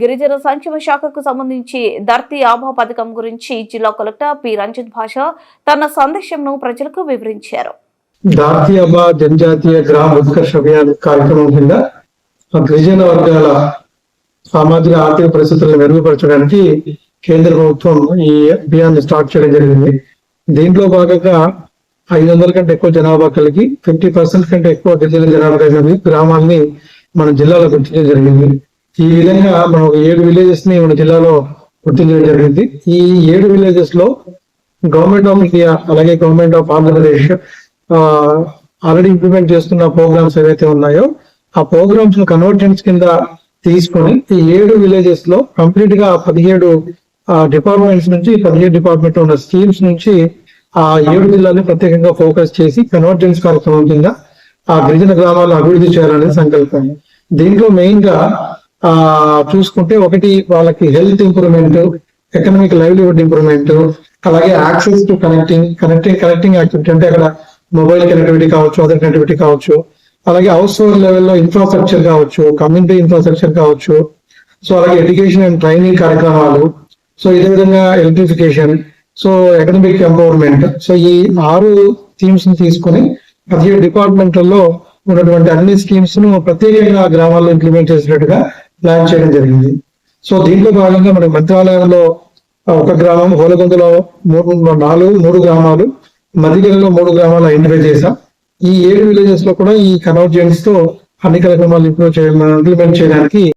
గిరిజన సంక్షేమ శాఖకు సంబంధించి ధర్తీ ఆభా పథకం గురించి జిల్లా కలెక్టర్ పి. రంజిత్ భాష తన సందేశంను ప్రజలకు వివరించారు. ధార్తీ అభా జనజాతీయ గ్రామ ఉత్కర్ష అభియాన్ కార్యక్రమం కింద గిరిజన వర్గాల సామాజిక ఆర్థిక పరిస్థితులను మెరుగుపరచడానికి కేంద్ర ప్రభుత్వం ఈ అభియాన్ని స్టార్ట్ చేయడం జరిగింది. దీంట్లో భాగంగా ఐదు వందల కంటే ఎక్కువ జనాభా కలిగి ఫిఫ్టీ పర్సెంట్ కంటే ఎక్కువ గిరిజన జనాభా కలిగి గ్రామాల్ని మన జిల్లాలో గుర్తించడం జరిగింది. ఈ విధంగా మనం ఏడు విలేజెస్ని మన జిల్లాలో గుర్తించడం జరిగింది. ఈ ఏడు విలేజెస్లో గవర్నమెంట్ ఆఫ్ ఇండియా అలాగే government of Andhra Pradesh already implement చేస్తున్న ప్రోగ్రామ్స్ ఏవైతే ఉన్నాయో ఆ ప్రోగ్రామ్స్ కన్వర్టెన్స్ కింద తీసుకొని ఈ ఏడు విలేజెస్లో కంప్లీట్గా పదిహేడు డిపార్ట్మెంట్స్ నుంచి పదిహేడు డిపార్ట్మెంట్ ఉన్న స్కీమ్స్ నుంచి ఆ ఏడు జిల్లాని ప్రత్యేకంగా ఫోకస్ చేసి కన్వర్జెన్స్ కార్యక్రమం కింద ఆ గిరిజన గ్రామాలను అభివృద్ధి చేయాలనే సంకల్పం. దీంట్లో మెయిన్గా చూసుకుంటే ఒకటి వాళ్ళకి health improvement economic livelihood improvement అలాగే access to connecting connecting connecting activity అంటే అక్కడ మొబైల్ కనెక్టివిటీ కావచ్చు అదర్ కనెక్టివిటీ కావచ్చు. అలాగే హౌస్ హోల్డ్ లెవెల్లో ఇన్ఫ్రాస్ట్రక్చర్ కావచ్చు కమ్యూనిటీ ఇన్ఫ్రాస్ట్రక్చర్ కావచ్చు. సో అలాగే ఎడ్యుకేషన్ అండ్ ట్రైనింగ్ కార్యక్రమాలు. సో ఇదే విధంగా electrification so economic empowerment so ఈ ఆరు థీమ్స్ని తీసుకుని పదిహేడు డిపార్ట్మెంట్లలో ఉన్నటువంటి అన్ని స్కీమ్స్ను ప్రత్యేకంగా గ్రామాల్లో ఇంప్లిమెంట్ చేసినట్టుగా ప్లాన్ చేయడం జరిగింది. సో దీంట్లో భాగంగా మన మంత్రాలయంలో ఒక గ్రామం హోలగొందలో మూడు నాలుగు మూడు గ్రామాలు మధ్యలో మూడు గ్రామాలు ఐడెంటిఫై చేశాం. ఈ ఏడు విలేజెస్లో కూడా ఈ కన్వర్జెన్స్తో అన్ని కార్యక్రమాలు ఇంప్రూవ్ చేయడం ఇంప్లిమెంట్ చేయడానికి